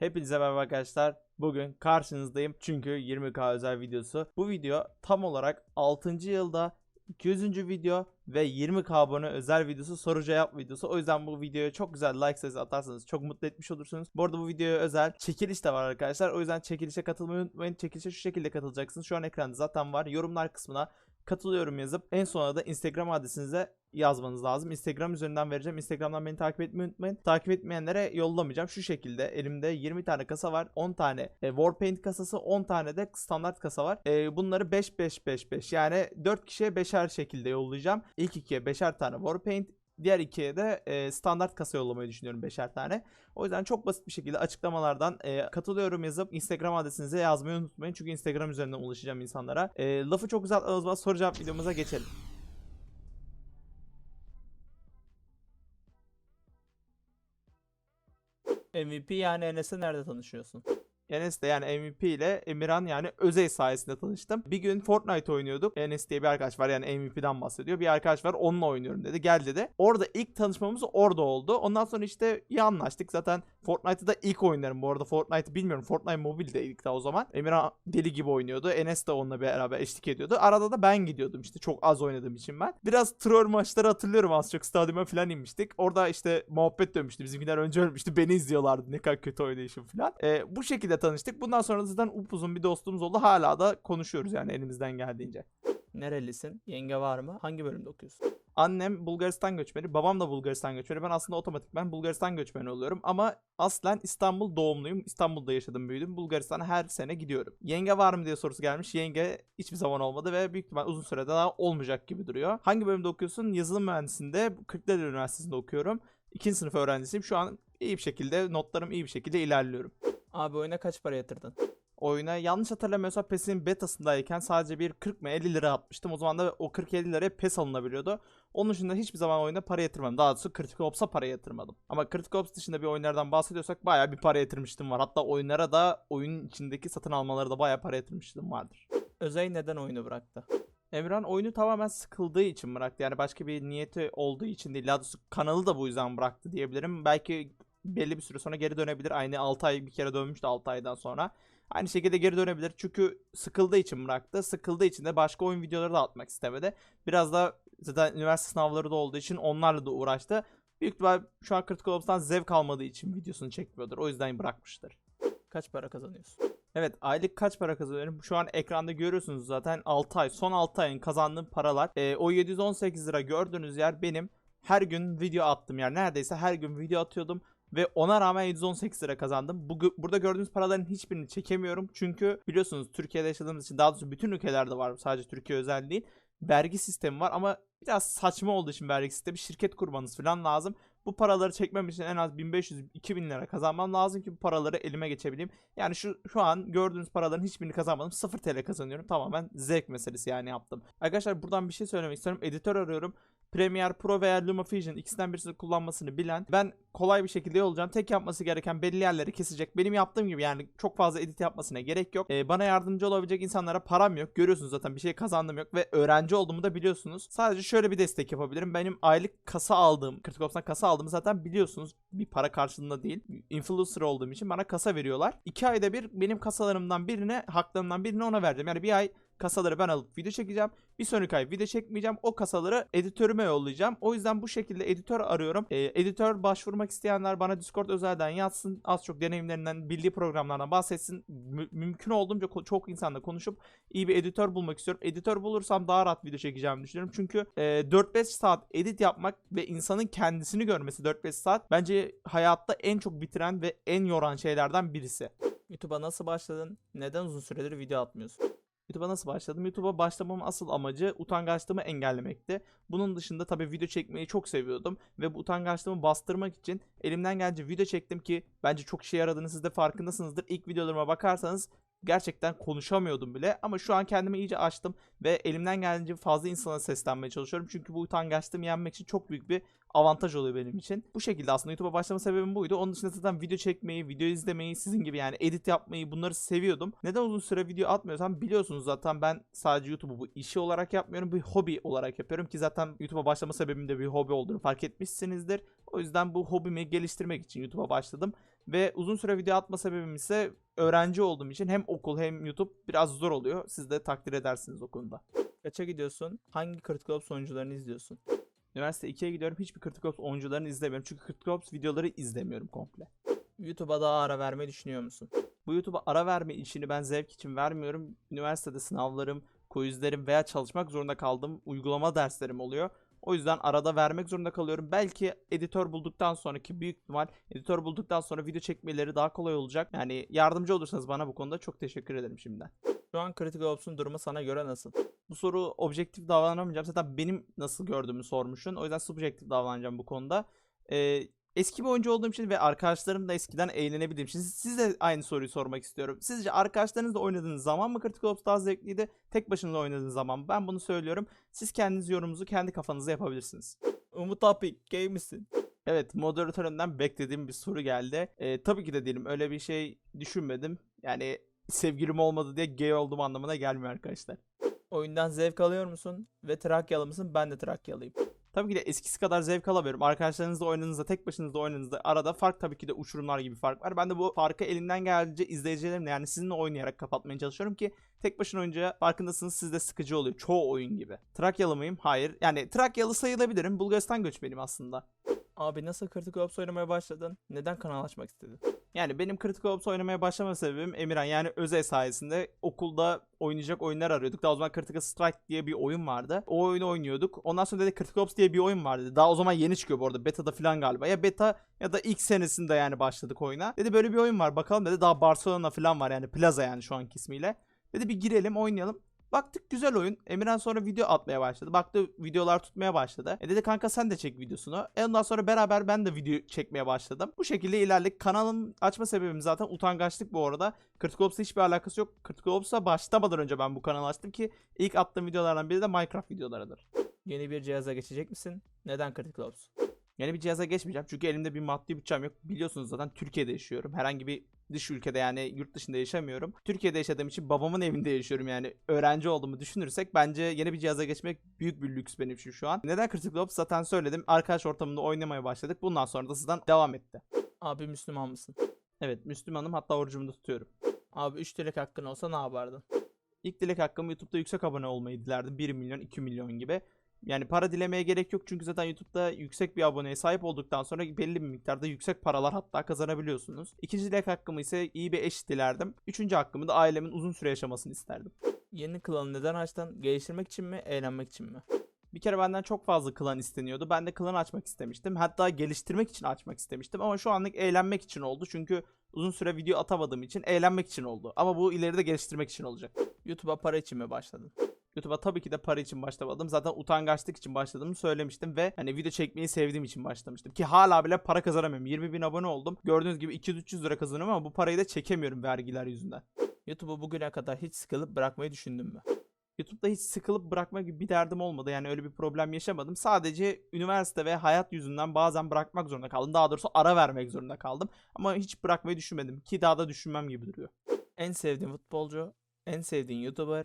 Hepinize merhaba arkadaşlar. Bugün karşınızdayım çünkü 20k özel videosu. Bu video tam olarak 6. yılda 200. video ve 20k abone özel videosu soru cevap videosu. O yüzden bu videoya çok güzel like sayısı atarsanız çok mutlu etmiş olursunuz. Bu arada bu videoya özel çekiliş de var arkadaşlar. O yüzden çekilişe katılmayı unutmayın. Çekilişe şu şekilde katılacaksınız. Şu an ekranda zaten var. Yorumlar kısmına katılıyorum yazıp en sona da Instagram adresinize yazmanız lazım. Instagram üzerinden vereceğim. Instagram'dan beni takip etmeyi unutmayın. Takip etmeyenlere yollamayacağım. Şu şekilde elimde 20 tane kasa var. 10 tane e, Warpaint kasası, 10 tane de standart kasa var. E, bunları 5 5 5 5 yani 4 kişiye 5'er şekilde yollayacağım. İlk ikiye 5'er tane Warpaint, Diğer ikiye de e, standart kasa yollamayı düşünüyorum 5'er tane. O yüzden çok basit bir şekilde açıklamalardan e, katılıyorum yazıp Instagram adresinize yazmayı unutmayın. Çünkü Instagram üzerinden ulaşacağım insanlara. E, lafı çok uzatmadan soru cevap videomuza geçelim. MVP yani Enes'e nerede tanışıyorsun? Enes de yani MVP ile Emirhan yani Özey sayesinde tanıştım. Bir gün Fortnite oynuyorduk. Enes diye bir arkadaş var yani MVP'den bahsediyor. Bir arkadaş var onunla oynuyorum dedi. Gel dedi. Orada ilk tanışmamız orada oldu. Ondan sonra işte iyi anlaştık. Zaten Fortnite'ı da ilk oynarım. Bu arada Fortnite'ı bilmiyorum. Fortnite Mobile'de ilk daha o zaman. Emirhan deli gibi oynuyordu. Enes de onunla beraber eşlik ediyordu. Arada da ben gidiyordum işte çok az oynadığım için ben. Biraz troll maçları hatırlıyorum az çok stadyuma falan inmiştik. Orada işte muhabbet dönmüştü. Bizimkiler önce ölmüştü. Beni izliyorlardı ne kadar kötü oynayışım falan. Ee, bu şekilde tanıştık. Bundan sonra zaten upuzun bir dostluğumuz oldu. Hala da konuşuyoruz yani elimizden geldiğince. Nerelisin? Yenge var mı? Hangi bölümde okuyorsun? Annem Bulgaristan göçmeni, babam da Bulgaristan göçmeni. Ben aslında otomatikman Bulgaristan göçmeni oluyorum ama aslen İstanbul doğumluyum. İstanbul'da yaşadım, büyüdüm. Bulgaristan'a her sene gidiyorum. Yenge var mı diye sorusu gelmiş. Yenge hiçbir zaman olmadı ve büyük ihtimal uzun sürede daha olmayacak gibi duruyor. Hangi bölümde okuyorsun? Yazılım mühendisliğinde Kırklareli Üniversitesi'nde okuyorum. İkinci sınıf öğrencisiyim. Şu an iyi bir şekilde, notlarım iyi bir şekilde ilerliyorum. Abi oyuna kaç para yatırdın? oyuna yanlış hatırlamıyorsam PES'in betasındayken sadece bir 40 mı 50 lira atmıştım. O zaman da o 40-50 liraya PES alınabiliyordu. Onun dışında hiçbir zaman oyuna para yatırmadım. Daha doğrusu Critical Ops'a para yatırmadım. Ama Critical Ops dışında bir oyunlardan bahsediyorsak bayağı bir para yatırmıştım var. Hatta oyunlara da oyunun içindeki satın almaları da bayağı para yatırmıştım vardır. Özey neden oyunu bıraktı? Emran oyunu tamamen sıkıldığı için bıraktı. Yani başka bir niyeti olduğu için değil. Daha doğrusu kanalı da bu yüzden bıraktı diyebilirim. Belki belli bir süre sonra geri dönebilir. Aynı 6 ay bir kere dönmüştü 6 aydan sonra. Aynı şekilde geri dönebilir. Çünkü sıkıldığı için bıraktı. Sıkıldığı için de başka oyun videoları da atmak istemedi. Biraz da zaten üniversite sınavları da olduğu için onlarla da uğraştı. Büyük ihtimal şu an Critical Ops'tan zevk almadığı için videosunu çekmiyordur. O yüzden bırakmıştır. Kaç para kazanıyorsun? Evet aylık kaç para kazanıyorum? Şu an ekranda görüyorsunuz zaten 6 ay. Son 6 ayın kazandığım paralar. E, o 718 lira gördüğünüz yer benim her gün video attım yer. Neredeyse her gün video atıyordum. Ve ona rağmen 718 lira kazandım. Bu, burada gördüğünüz paraların hiçbirini çekemiyorum. Çünkü biliyorsunuz Türkiye'de yaşadığımız için daha doğrusu bütün ülkelerde var. Sadece Türkiye özel değil. Vergi sistemi var ama biraz saçma olduğu için vergi sistemi şirket kurmanız falan lazım. Bu paraları çekmem için en az 1500-2000 lira kazanmam lazım ki bu paraları elime geçebileyim. Yani şu şu an gördüğünüz paraların hiçbirini kazanmadım. 0 TL kazanıyorum. Tamamen zevk meselesi yani yaptım. Arkadaşlar buradan bir şey söylemek istiyorum. Editör arıyorum. Premiere Pro veya LumaFusion ikisinden birisini kullanmasını bilen ben kolay bir şekilde yollayacağım. Tek yapması gereken belli yerleri kesecek. Benim yaptığım gibi yani çok fazla edit yapmasına gerek yok. Ee, bana yardımcı olabilecek insanlara param yok. Görüyorsunuz zaten bir şey kazandım yok ve öğrenci olduğumu da biliyorsunuz. Sadece şöyle bir destek yapabilirim. Benim aylık kasa aldığım, Critic Ops'tan kasa aldığımı zaten biliyorsunuz. Bir para karşılığında değil. Influencer olduğum için bana kasa veriyorlar. 2 ayda bir benim kasalarımdan birine, haklarımdan birini ona verdim. Yani bir ay kasaları ben alıp video çekeceğim. Bir sonraki ay video çekmeyeceğim. O kasaları editörüme yollayacağım. O yüzden bu şekilde editör arıyorum. E, editör başvurmak isteyenler bana Discord özelden yazsın. Az çok deneyimlerinden, bildiği programlardan bahsetsin. Mü- mümkün olduğunca çok insanla konuşup iyi bir editör bulmak istiyorum. Editör bulursam daha rahat video çekeceğimi düşünüyorum. Çünkü e, 4-5 saat edit yapmak ve insanın kendisini görmesi 4-5 saat bence hayatta en çok bitiren ve en yoran şeylerden birisi. YouTube'a nasıl başladın? Neden uzun süredir video atmıyorsun? YouTube'a nasıl başladım? YouTube'a başlamamın asıl amacı utangaçlığımı engellemekti. Bunun dışında tabii video çekmeyi çok seviyordum ve bu utangaçlığımı bastırmak için elimden gelince video çektim ki bence çok işe yaradığını siz de farkındasınızdır. İlk videolarıma bakarsanız gerçekten konuşamıyordum bile ama şu an kendimi iyice açtım ve elimden geldiğince fazla insana seslenmeye çalışıyorum. Çünkü bu utangaçlığımı yenmek için çok büyük bir avantaj oluyor benim için. Bu şekilde aslında YouTube'a başlama sebebim buydu. Onun dışında zaten video çekmeyi, video izlemeyi, sizin gibi yani edit yapmayı bunları seviyordum. Neden uzun süre video atmıyorsam biliyorsunuz zaten ben sadece YouTube'u bu işi olarak yapmıyorum. Bir hobi olarak yapıyorum ki zaten YouTube'a başlama sebebim de bir hobi olduğunu fark etmişsinizdir. O yüzden bu hobimi geliştirmek için YouTube'a başladım. Ve uzun süre video atma sebebim ise öğrenci olduğum için hem okul hem YouTube biraz zor oluyor. Siz de takdir edersiniz o konuda. Kaça gidiyorsun? Hangi Critical Ops oyuncularını izliyorsun? Üniversite 2'ye gidiyorum. Hiçbir Critical Ops oyuncularını izlemiyorum. Çünkü Critical Ops videoları izlemiyorum komple. YouTube'a daha ara vermeyi düşünüyor musun? Bu YouTube'a ara verme işini ben zevk için vermiyorum. Üniversitede sınavlarım, quizlerim veya çalışmak zorunda kaldığım uygulama derslerim oluyor. O yüzden arada vermek zorunda kalıyorum. Belki editör bulduktan sonraki büyük ihtimal editör bulduktan sonra video çekmeleri daha kolay olacak. Yani yardımcı olursanız bana bu konuda çok teşekkür ederim şimdiden. Şu an Critical Ops'un durumu sana göre nasıl? Bu soru objektif davranamayacağım. Zaten benim nasıl gördüğümü sormuşsun. O yüzden subjektif davranacağım bu konuda. Ee, eski bir oyuncu olduğum için ve arkadaşlarım da eskiden eğlenebildiğim için size aynı soruyu sormak istiyorum. Sizce arkadaşlarınızla oynadığınız zaman mı Critical Ops daha zevkliydi? Tek başınıza oynadığınız zaman mı? Ben bunu söylüyorum. Siz kendiniz yorumunuzu kendi kafanızda yapabilirsiniz. Umut abi gay misin? Evet moderatöründen beklediğim bir soru geldi. Ee, tabii ki de değilim. Öyle bir şey düşünmedim. Yani sevgilim olmadı diye gay olduğum anlamına gelmiyor arkadaşlar. Oyundan zevk alıyor musun? Ve Trakyalı mısın? Ben de Trakyalıyım. Tabii ki de eskisi kadar zevk alamıyorum. Arkadaşlarınızla oynadığınızda, tek başınızda oynadığınızda arada fark tabii ki de uçurumlar gibi fark var. Ben de bu farkı elimden geldiğince izleyicilerimle yani sizinle oynayarak kapatmaya çalışıyorum ki tek başına oynayınca farkındasınız sizde sıkıcı oluyor. Çoğu oyun gibi. Trakyalı mıyım? Hayır. Yani Trakyalı sayılabilirim. Bulgaristan göçmeniyim aslında. Abi nasıl Critical Ops oynamaya başladın? Neden kanal açmak istedin? Yani benim Critical Ops oynamaya başlama sebebim Emirhan yani Özel sayesinde okulda oynayacak oyunlar arıyorduk. Daha o zaman Critical Strike diye bir oyun vardı. O oyunu oynuyorduk. Ondan sonra dedi Critical Ops diye bir oyun vardı. Daha o zaman yeni çıkıyor bu arada. Beta'da falan galiba. Ya beta ya da ilk senesinde yani başladık oyuna. Dedi böyle bir oyun var bakalım dedi. Daha Barcelona falan var yani Plaza yani şu anki ismiyle. Dedi bir girelim oynayalım. Baktık güzel oyun. Emirhan sonra video atmaya başladı. Baktı videolar tutmaya başladı. E dedi kanka sen de çek videosunu. E ondan sonra beraber ben de video çekmeye başladım. Bu şekilde ilerledik. Kanalın açma sebebim zaten utangaçlık bu arada. Critical Ops'la hiçbir alakası yok. Critical Ops'a başlamadan önce ben bu kanalı açtım ki ilk attığım videolardan biri de Minecraft videolarıdır. Yeni bir cihaza geçecek misin? Neden Critical Ops? Yeni bir cihaza geçmeyeceğim çünkü elimde bir maddi bütçem yok. Biliyorsunuz zaten Türkiye'de yaşıyorum. Herhangi bir dış ülkede yani yurt dışında yaşamıyorum. Türkiye'de yaşadığım için babamın evinde yaşıyorum yani. Öğrenci olduğumu düşünürsek bence yeni bir cihaza geçmek büyük bir lüks benim için şu an. Neden Critical Ops zaten söyledim. Arkadaş ortamında oynamaya başladık. Bundan sonra da sizden devam etti. Abi Müslüman mısın? Evet Müslümanım hatta orucumu da tutuyorum. Abi 3 dilek hakkın olsa ne yapardın? İlk dilek hakkım YouTube'da yüksek abone olmayı dilerdim. 1 milyon 2 milyon gibi. Yani para dilemeye gerek yok çünkü zaten YouTube'da yüksek bir aboneye sahip olduktan sonra belli bir miktarda yüksek paralar hatta kazanabiliyorsunuz. İkinci dilek hakkımı ise iyi bir eş dilerdim. Üçüncü hakkımı da ailemin uzun süre yaşamasını isterdim. Yeni klanı neden açtın? Geliştirmek için mi? Eğlenmek için mi? Bir kere benden çok fazla klan isteniyordu. Ben de klan açmak istemiştim. Hatta geliştirmek için açmak istemiştim. Ama şu anlık eğlenmek için oldu. Çünkü uzun süre video atamadığım için eğlenmek için oldu. Ama bu ileride geliştirmek için olacak. YouTube'a para için mi başladın? YouTube'a tabii ki de para için başlamadım. Zaten utangaçlık için başladığımı söylemiştim ve hani video çekmeyi sevdiğim için başlamıştım. Ki hala bile para kazanamıyorum. 20 bin abone oldum. Gördüğünüz gibi 200-300 lira kazanıyorum ama bu parayı da çekemiyorum vergiler yüzünden. YouTube'u bugüne kadar hiç sıkılıp bırakmayı düşündün mü? YouTube'da hiç sıkılıp bırakma gibi bir derdim olmadı. Yani öyle bir problem yaşamadım. Sadece üniversite ve hayat yüzünden bazen bırakmak zorunda kaldım. Daha doğrusu ara vermek zorunda kaldım. Ama hiç bırakmayı düşünmedim. Ki daha da düşünmem gibi duruyor. En sevdiğin futbolcu, en sevdiğin YouTuber,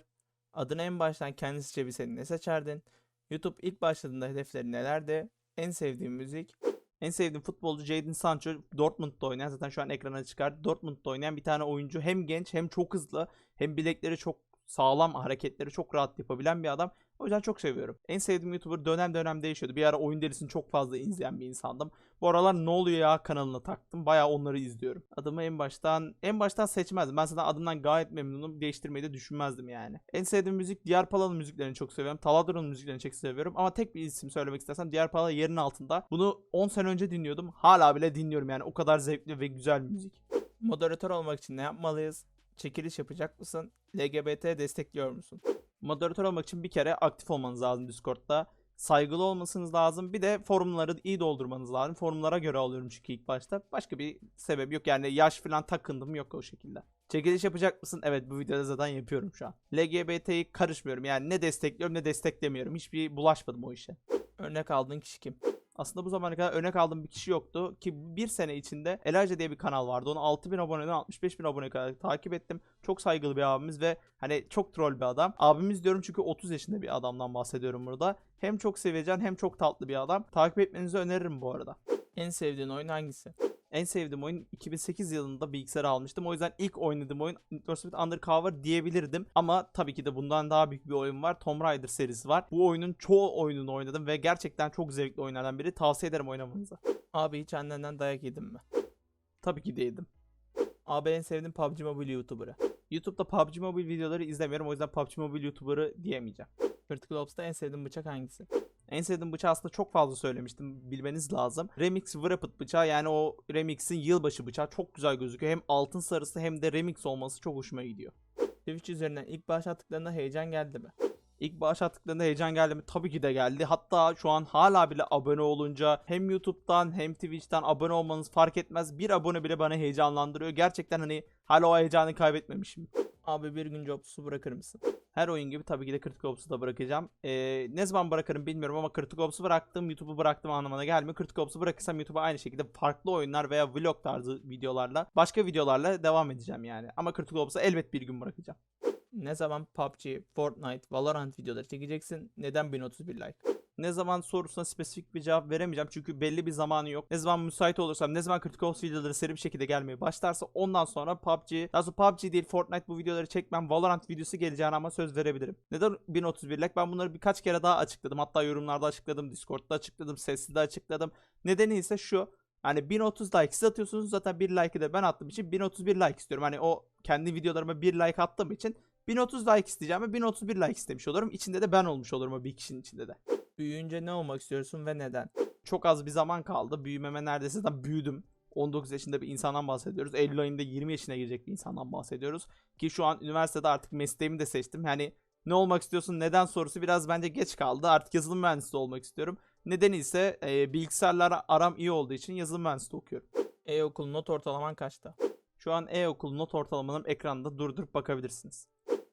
adını en baştan kendisi çevirseydin ne seçerdin? YouTube ilk başladığında hedefleri nelerdi? En sevdiğin müzik, en sevdiğim futbolcu Jadon Sancho Dortmund'da oynayan zaten şu an ekrana çıkardı. Dortmund'da oynayan bir tane oyuncu hem genç hem çok hızlı hem bilekleri çok sağlam hareketleri çok rahat yapabilen bir adam. O yüzden çok seviyorum. En sevdiğim YouTuber dönem dönem değişiyordu. Bir ara oyun derisini çok fazla izleyen bir insandım. Bu aralar ne oluyor ya kanalına taktım. Bayağı onları izliyorum. Adımı en baştan en baştan seçmezdim. Ben zaten adımdan gayet memnunum. Değiştirmeyi de düşünmezdim yani. En sevdiğim müzik Diğer Pala'nın müziklerini çok seviyorum. Taladro'nun müziklerini çok seviyorum. Ama tek bir isim söylemek istersem Diğer Pala yerin altında. Bunu 10 sene önce dinliyordum. Hala bile dinliyorum yani. O kadar zevkli ve güzel müzik. Moderatör olmak için ne yapmalıyız? Çekiliş yapacak mısın? LGBT destekliyor musun? Moderatör olmak için bir kere aktif olmanız lazım Discord'da. Saygılı olmasınız lazım. Bir de forumları iyi doldurmanız lazım. Forumlara göre alıyorum çünkü ilk başta. Başka bir sebep yok. Yani yaş falan takındım yok o şekilde. Çekiliş yapacak mısın? Evet bu videoda zaten yapıyorum şu an. LGBT'yi karışmıyorum. Yani ne destekliyorum ne desteklemiyorum. Hiçbir bulaşmadım o işe. Örnek aldığın kişi kim? Aslında bu zamana kadar örnek aldığım bir kişi yoktu. Ki bir sene içinde Elijah diye bir kanal vardı. Onu 6000 aboneden 65 bin abone kadar takip ettim. Çok saygılı bir abimiz ve hani çok troll bir adam. Abimiz diyorum çünkü 30 yaşında bir adamdan bahsediyorum burada. Hem çok sevecen hem çok tatlı bir adam. Takip etmenizi öneririm bu arada. En sevdiğin oyun hangisi? En sevdiğim oyun 2008 yılında bilgisayara almıştım. O yüzden ilk oynadığım oyun Need for Speed Undercover diyebilirdim. Ama tabii ki de bundan daha büyük bir oyun var. Tomb Raider serisi var. Bu oyunun çoğu oyununu oynadım ve gerçekten çok zevkli oyunlardan biri. Tavsiye ederim oynamanızı. Abi hiç annenden dayak yedin mi? Tabii ki de yedim. Abi en sevdiğim PUBG Mobile YouTuber'ı. YouTube'da PUBG Mobile videoları izlemiyorum. O yüzden PUBG Mobile YouTuber'ı diyemeyeceğim. Critical Ops'ta en sevdiğim bıçak hangisi? En sevdiğim bıçağı aslında çok fazla söylemiştim. Bilmeniz lazım. Remix Wrapped bıçağı yani o Remix'in yılbaşı bıçağı çok güzel gözüküyor. Hem altın sarısı hem de remix olması çok hoşuma gidiyor. Twitch üzerinden ilk bağış attıklarında heyecan geldi mi? İlk bağış attıklarında heyecan geldi mi? Tabii ki de geldi. Hatta şu an hala bile abone olunca hem YouTube'dan hem Twitch'ten abone olmanız fark etmez. Bir abone bile bana heyecanlandırıyor. Gerçekten hani hala o heyecanı kaybetmemişim. Abi bir gün Jobs'u bırakır mısın? Her oyun gibi tabii ki de Critical Ops'u da bırakacağım. Ee, ne zaman bırakırım bilmiyorum ama Critical Ops'u bıraktım YouTube'u bıraktım anlamına gelmiyor. Critical Ops'u bırakırsam YouTube'a aynı şekilde farklı oyunlar veya vlog tarzı videolarla başka videolarla devam edeceğim yani. Ama Critical Ops'u elbet bir gün bırakacağım. Ne zaman PUBG, Fortnite, Valorant videoları çekeceksin? Neden 1031 like? Ne zaman sorusuna spesifik bir cevap veremeyeceğim çünkü belli bir zamanı yok. Ne zaman müsait olursam, ne zaman Critical Ops videoları seri bir şekilde gelmeye başlarsa ondan sonra PUBG, daha sonra PUBG değil Fortnite bu videoları çekmem, Valorant videosu geleceğine ama söz verebilirim. Neden 1031 like? Ben bunları birkaç kere daha açıkladım. Hatta yorumlarda açıkladım, Discord'da açıkladım, sesli de açıkladım. Nedeni ise şu. Hani 1030 like siz atıyorsunuz zaten bir like'ı da ben attığım için 1031 like istiyorum. Hani o kendi videolarıma bir like attığım için 1030 like isteyeceğim ve 1031 like istemiş olurum. İçinde de ben olmuş olurum o bir kişinin içinde de. Büyüyünce ne olmak istiyorsun ve neden? Çok az bir zaman kaldı. Büyümeme neredeyse de büyüdüm. 19 yaşında bir insandan bahsediyoruz. Eylül ayında 20 yaşına girecek bir insandan bahsediyoruz. Ki şu an üniversitede artık mesleğimi de seçtim. Yani ne olmak istiyorsun neden sorusu biraz bence geç kaldı. Artık yazılım mühendisi olmak istiyorum. Nedeni ise e, bilgisayarlara aram iyi olduğu için yazılım mühendisliği okuyorum. E-okul not ortalaman kaçta? Şu an e-okul not ortalamanın ekranda durdurup bakabilirsiniz.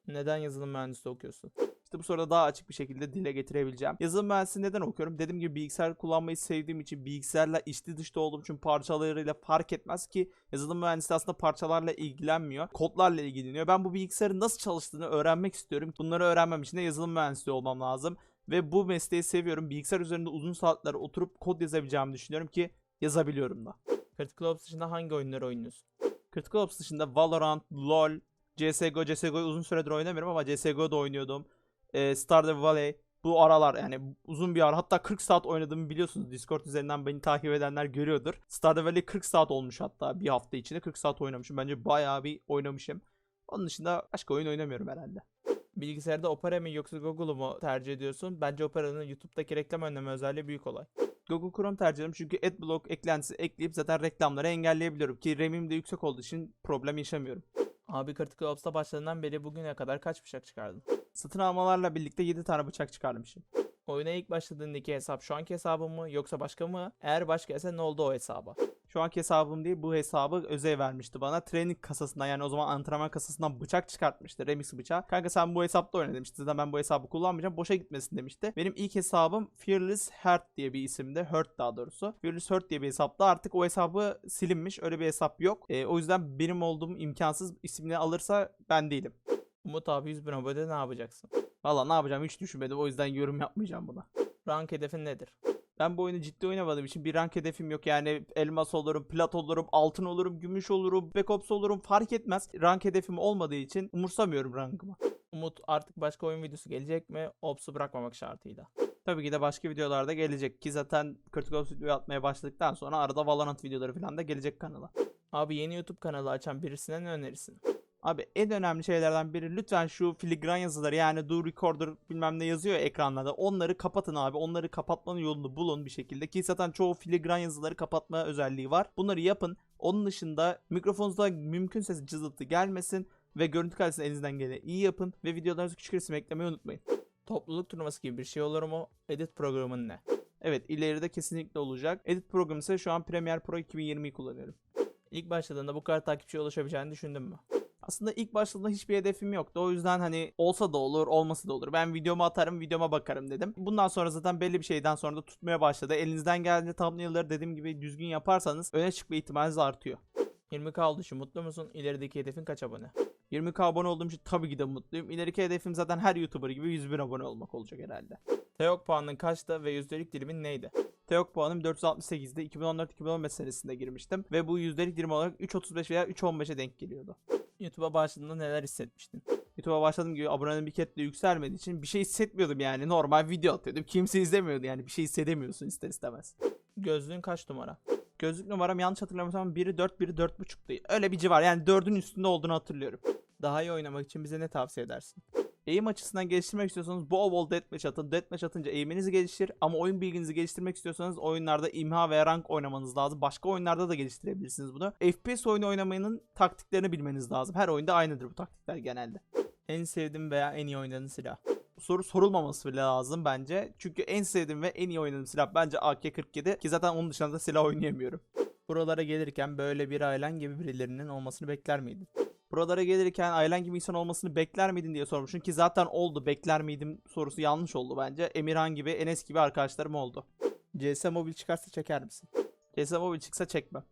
Neden yazılım mühendisliği okuyorsun? İşte bu soruda daha açık bir şekilde dile getirebileceğim. Yazılım mühendisliği neden okuyorum? Dediğim gibi bilgisayar kullanmayı sevdiğim için, bilgisayarla içli dışta olduğum için parçalarıyla fark etmez ki yazılım mühendisliği aslında parçalarla ilgilenmiyor. Kodlarla ilgileniyor. Ben bu bilgisayarın nasıl çalıştığını öğrenmek istiyorum. Bunları öğrenmem için de yazılım mühendisliği olmam lazım. Ve bu mesleği seviyorum. Bilgisayar üzerinde uzun saatler oturup kod yazabileceğimi düşünüyorum ki yazabiliyorum da. Critical Ops dışında hangi oyunları oynuyorsun? Critical Ops dışında Valorant, LoL, CSGO, CSGO'yu uzun süredir oynamıyorum ama CSGO'da oynuyordum. Ee, Stardew Valley bu aralar yani uzun bir ara hatta 40 saat oynadığımı biliyorsunuz. Discord üzerinden beni takip edenler görüyordur. Stardew Valley 40 saat olmuş hatta bir hafta içinde 40 saat oynamışım. Bence bayağı bir oynamışım. Onun dışında başka oyun oynamıyorum herhalde. Bilgisayarda Opera mı yoksa Google'u mu tercih ediyorsun? Bence Opera'nın YouTube'daki reklam önleme özelliği büyük olay. Google Chrome tercih ediyorum çünkü Adblock eklentisi ekleyip zaten reklamları engelleyebiliyorum ki RAM'im de yüksek olduğu için problem yaşamıyorum. Abi Critical Ops'ta başladığından beri bugüne kadar kaç bıçak çıkardın? Satın almalarla birlikte 7 tane bıçak çıkarmışım. Oyuna ilk başladığındaki hesap şu anki hesabın mı yoksa başka mı? Eğer başka ise ne oldu o hesaba? Şu anki hesabım değil bu hesabı Özey vermişti bana. Training kasasından yani o zaman antrenman kasasından bıçak çıkartmıştı. Remix bıçağı. Kanka sen bu hesapta oyna demişti. Zaten ben bu hesabı kullanmayacağım. Boşa gitmesin demişti. Benim ilk hesabım Fearless Heart diye bir isimde. Hurt daha doğrusu. Fearless Hurt diye bir hesapta. Artık o hesabı silinmiş. Öyle bir hesap yok. E, o yüzden benim olduğum imkansız ismini alırsa ben değilim. Umut abi 100 bin abone ne yapacaksın? Valla ne yapacağım hiç düşünmedim. O yüzden yorum yapmayacağım buna. Rank hedefin nedir? Ben bu oyunu ciddi oynamadığım için bir rank hedefim yok. Yani elmas olurum, plat olurum, altın olurum, gümüş olurum, Black Ops olurum fark etmez. Rank hedefim olmadığı için umursamıyorum rankımı. Umut artık başka oyun videosu gelecek mi? Ops'u bırakmamak şartıyla. Tabii ki de başka videolarda gelecek ki zaten Critical Ops videoyu atmaya başladıktan sonra arada Valorant videoları falan da gelecek kanala. Abi yeni YouTube kanalı açan birisine ne önerirsin? Abi en önemli şeylerden biri lütfen şu filigran yazıları yani do recorder bilmem ne yazıyor ya ekranlarda onları kapatın abi. Onları kapatmanın yolunu bulun bir şekilde ki zaten çoğu filigran yazıları kapatma özelliği var. Bunları yapın. Onun dışında mikrofonunuzda mümkünse cızıltı gelmesin ve görüntü kalitesini elinizden geleni iyi yapın ve videolarınızı küçük resim eklemeyi unutmayın. Topluluk turnuvası gibi bir şey olur mu? Edit programın ne? Evet ileride kesinlikle olacak. Edit programı ise şu an Premiere Pro 2020'yi kullanıyorum. İlk başladığında bu kadar takipçiye ulaşabileceğini düşündün mü? Aslında ilk başladığında hiçbir hedefim yoktu. O yüzden hani olsa da olur, olmasa da olur. Ben videomu atarım, videoma bakarım dedim. Bundan sonra zaten belli bir şeyden sonra da tutmaya başladı. Elinizden geldiğince thumbnail'ları dediğim gibi düzgün yaparsanız öne çıkma ihtimaliniz artıyor. 20k olduğu için mutlu musun? İlerideki hedefin kaç abone? 20k abone olduğum için tabii ki de mutluyum. İleriki hedefim zaten her YouTuber gibi 100 bin abone olmak olacak herhalde. Teok puanın kaçtı ve yüzdelik dilimin neydi? Teok puanım 468'de 2014-2015 senesinde girmiştim. Ve bu yüzdelik 20 olarak 3.35 veya 3.15'e denk geliyordu. YouTube'a başladığında neler hissetmiştin? YouTube'a başladığım gibi abonenin bir kere de yükselmediği için bir şey hissetmiyordum yani. Normal video atıyordum. Kimse izlemiyordu yani. Bir şey hissedemiyorsun ister istemez. Gözlüğün kaç numara? Gözlük numaram yanlış hatırlamıyorsam biri 4, biri 4.5'tı. Öyle bir civar yani 4'ün üstünde olduğunu hatırlıyorum. Daha iyi oynamak için bize ne tavsiye edersin? Eğim açısından geliştirmek istiyorsanız bol bol deathmatch atın. Deathmatch atınca eğiminizi geliştir ama oyun bilginizi geliştirmek istiyorsanız oyunlarda imha veya rank oynamanız lazım. Başka oyunlarda da geliştirebilirsiniz bunu. FPS oyunu oynamanın taktiklerini bilmeniz lazım. Her oyunda aynıdır bu taktikler genelde. En sevdiğim veya en iyi oynadığın silah. Soru sorulmaması bile lazım bence. Çünkü en sevdiğim ve en iyi oynadığım silah bence AK-47 ki zaten onun dışında da silah oynayamıyorum. Buralara gelirken böyle bir ailen gibi birilerinin olmasını bekler miydin? Buralara gelirken ailen gibi insan olmasını bekler miydin diye sormuşsun ki zaten oldu bekler miydim sorusu yanlış oldu bence. Emirhan gibi Enes gibi arkadaşlarım oldu. CS Mobil çıkarsa çeker misin? CS Mobil çıksa çekmem.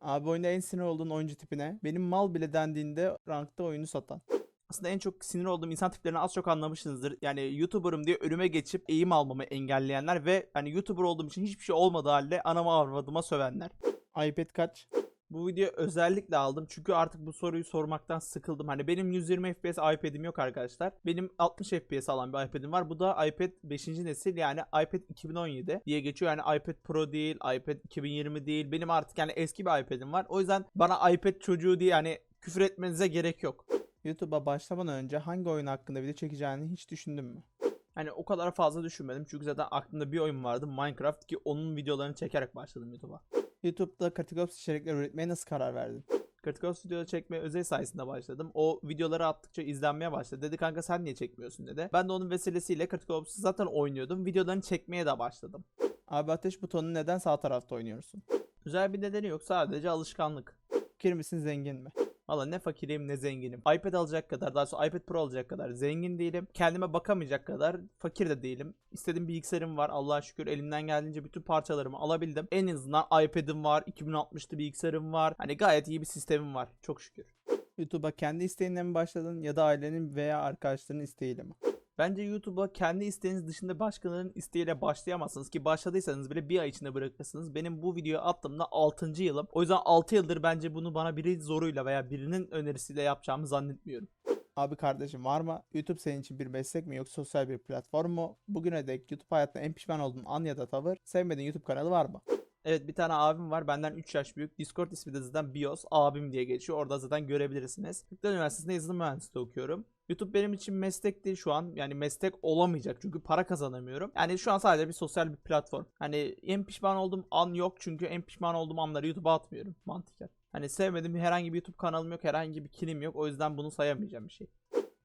Abi oyunda en sinir olduğun oyuncu tipine benim mal bile dendiğinde rankta oyunu satan. Aslında en çok sinir olduğum insan tiplerini az çok anlamışsınızdır. Yani YouTuber'ım diye önüme geçip eğim almamı engelleyenler ve hani YouTuber olduğum için hiçbir şey olmadığı halde anama avradıma sövenler. iPad kaç? Bu videoyu özellikle aldım çünkü artık bu soruyu sormaktan sıkıldım. Hani benim 120 FPS iPad'im yok arkadaşlar. Benim 60 FPS alan bir iPad'im var. Bu da iPad 5. nesil yani iPad 2017 diye geçiyor. Yani iPad Pro değil, iPad 2020 değil. Benim artık yani eski bir iPad'im var. O yüzden bana iPad çocuğu diye hani küfür etmenize gerek yok. YouTube'a başlamadan önce hangi oyun hakkında video çekeceğini hiç düşündün mü? Hani o kadar fazla düşünmedim çünkü zaten aklımda bir oyun vardı Minecraft ki onun videolarını çekerek başladım YouTube'a. YouTube'da Critical Ops içerikler üretmeye nasıl karar verdin? Critical Ops videoları çekmeye özel sayesinde başladım. O videoları attıkça izlenmeye başladı. Dedi kanka sen niye çekmiyorsun dedi. Ben de onun vesilesiyle Critical Ops'u zaten oynuyordum. Videolarını çekmeye de başladım. Abi ateş butonu neden sağ tarafta oynuyorsun? Güzel bir nedeni yok sadece alışkanlık. Fakir misin zengin mi? Valla ne fakiriyim ne zenginim. iPad alacak kadar daha sonra iPad Pro alacak kadar zengin değilim. Kendime bakamayacak kadar fakir de değilim. İstediğim bilgisayarım var. Allah'a şükür elimden geldiğince bütün parçalarımı alabildim. En azından iPad'im var. 2060'lı bilgisayarım var. Hani gayet iyi bir sistemim var. Çok şükür. YouTube'a kendi isteğinle mi başladın ya da ailenin veya arkadaşlarının isteğiyle mi? Bence YouTube'a kendi isteğiniz dışında başkalarının isteğiyle başlayamazsınız ki başladıysanız bile bir ay içinde bırakırsınız. Benim bu videoyu attığımda 6. yılım. O yüzden 6 yıldır bence bunu bana biri zoruyla veya birinin önerisiyle yapacağımı zannetmiyorum. Abi kardeşim var mı? YouTube senin için bir meslek mi yoksa sosyal bir platform mu? Bugüne dek YouTube hayatında en pişman olduğun an ya da tavır, sevmediğin YouTube kanalı var mı? Evet bir tane abim var benden 3 yaş büyük. Discord ismi de zaten BIOS abim diye geçiyor. Orada zaten görebilirsiniz. Kırklar Üniversitesi'nde yazılım mühendisliği okuyorum. YouTube benim için meslek değil şu an. Yani meslek olamayacak çünkü para kazanamıyorum. Yani şu an sadece bir sosyal bir platform. Hani en pişman olduğum an yok çünkü en pişman olduğum anları YouTube'a atmıyorum mantıken. Hani sevmediğim herhangi bir YouTube kanalım yok, herhangi bir kilim yok. O yüzden bunu sayamayacağım bir şey.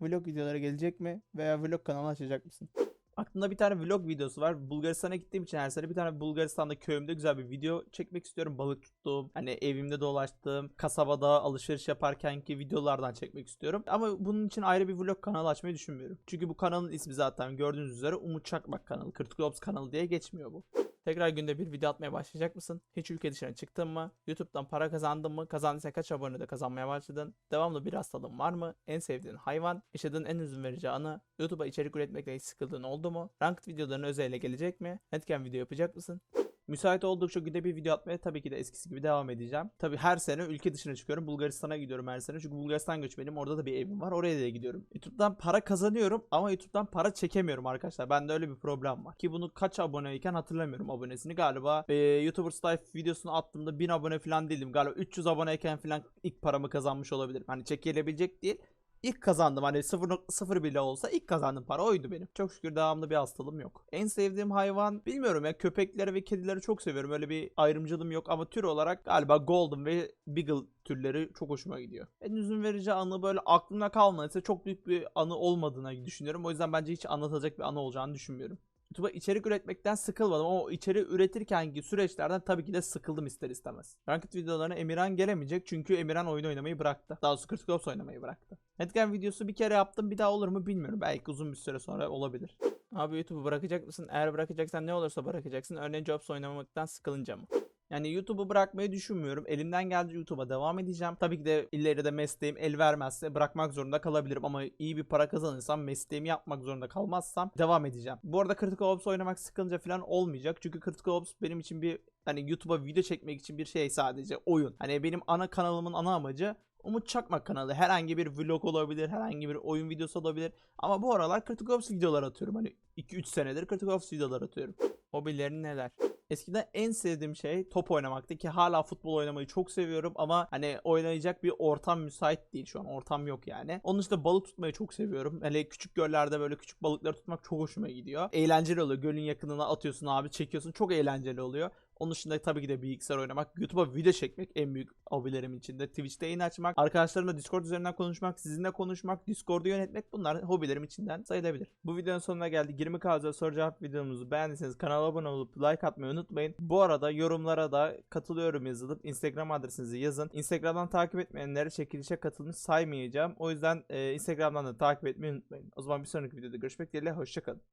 Vlog videoları gelecek mi veya vlog kanalı açacak mısın? Aklımda bir tane vlog videosu var. Bulgaristan'a gittiğim için her sene bir tane Bulgaristan'da köyümde güzel bir video çekmek istiyorum. Balık tuttuğum, hani evimde dolaştığım, kasabada alışveriş yaparkenki videolardan çekmek istiyorum. Ama bunun için ayrı bir vlog kanalı açmayı düşünmüyorum. Çünkü bu kanalın ismi zaten gördüğünüz üzere Umut Çakmak kanalı. Critical Ops kanalı diye geçmiyor bu. Tekrar günde bir video atmaya başlayacak mısın? Hiç ülke dışına çıktın mı? YouTube'dan para kazandın mı? Kazandıysan kaç abone de kazanmaya başladın? Devamlı bir hastalığın var mı? En sevdiğin hayvan? Yaşadığın en üzün verici anı? YouTube'a içerik üretmekle hiç sıkıldığın oldu mu? Ranked videoların özele gelecek mi? Netken video yapacak mısın? Müsait oldukça günde bir video atmaya tabii ki de eskisi gibi devam edeceğim. Tabii her sene ülke dışına çıkıyorum. Bulgaristan'a gidiyorum her sene. Çünkü Bulgaristan göçmenim. Orada da bir evim var. Oraya da gidiyorum. YouTube'dan para kazanıyorum ama YouTube'dan para çekemiyorum arkadaşlar. Bende öyle bir problem var. Ki bunu kaç aboneyken hatırlamıyorum abonesini. Galiba e, YouTubers Life videosunu attığımda 1000 abone falan değildim. Galiba 300 aboneyken falan ilk paramı kazanmış olabilirim. Hani çekilebilecek değil. İlk kazandım hani 0.0 bile olsa ilk kazandığım para oydu benim. Çok şükür devamlı bir hastalığım yok. En sevdiğim hayvan bilmiyorum ya köpekleri ve kedileri çok seviyorum. Öyle bir ayrımcılığım yok ama tür olarak galiba Golden ve Beagle türleri çok hoşuma gidiyor. En üzüm verici anı böyle aklımda kalmadıysa çok büyük bir anı olmadığını düşünüyorum. O yüzden bence hiç anlatacak bir anı olacağını düşünmüyorum. YouTube'a içerik üretmekten sıkılmadım ama o içerik üretirkenki süreçlerden tabii ki de sıkıldım ister istemez. Ranked videolarına Emirhan gelemeyecek çünkü Emirhan oyun oynamayı bıraktı. Daha doğrusu Critical Ops oynamayı bıraktı. Netgen videosu bir kere yaptım bir daha olur mu bilmiyorum. Belki uzun bir süre sonra olabilir. Abi YouTube'u bırakacak mısın? Eğer bırakacaksan ne olursa bırakacaksın. Örneğin Jobs oynamaktan sıkılınca mı? Yani YouTube'u bırakmayı düşünmüyorum. Elimden geldiğince YouTube'a devam edeceğim. Tabii ki de ileride mesleğim el vermezse bırakmak zorunda kalabilirim ama iyi bir para kazanırsam mesleğimi yapmak zorunda kalmazsam devam edeceğim. Bu arada Critical Ops oynamak sıkılınca falan olmayacak. Çünkü Critical Ops benim için bir hani YouTube'a video çekmek için bir şey sadece oyun. Hani benim ana kanalımın ana amacı Umut Çakmak kanalı. Herhangi bir vlog olabilir, herhangi bir oyun videosu olabilir. Ama bu aralar Critical Ops videolar atıyorum. Hani 2-3 senedir Critical Ops videolar atıyorum. Hobilerin neler? Eskiden en sevdiğim şey top oynamaktı ki hala futbol oynamayı çok seviyorum ama hani oynayacak bir ortam müsait değil şu an. Ortam yok yani. Onun dışında balık tutmayı çok seviyorum. Hele küçük göllerde böyle küçük balıkları tutmak çok hoşuma gidiyor. Eğlenceli oluyor. Gölün yakınına atıyorsun abi çekiyorsun. Çok eğlenceli oluyor. Onun dışında tabii ki de bilgisayar oynamak, YouTube'a video çekmek en büyük hobilerim içinde. Twitch'te yayın açmak, arkadaşlarımla Discord üzerinden konuşmak, sizinle konuşmak, Discord'u yönetmek bunlar hobilerim içinden sayılabilir. Bu videonun sonuna geldi. 20 k soru cevap videomuzu beğendiyseniz kanala abone olup like atmayı unutmayın. Bu arada yorumlara da katılıyorum yazılıp Instagram adresinizi yazın. Instagram'dan takip etmeyenlere çekilişe katılmış saymayacağım. O yüzden e, Instagram'dan da takip etmeyi unutmayın. O zaman bir sonraki videoda görüşmek dileğiyle. Hoşçakalın.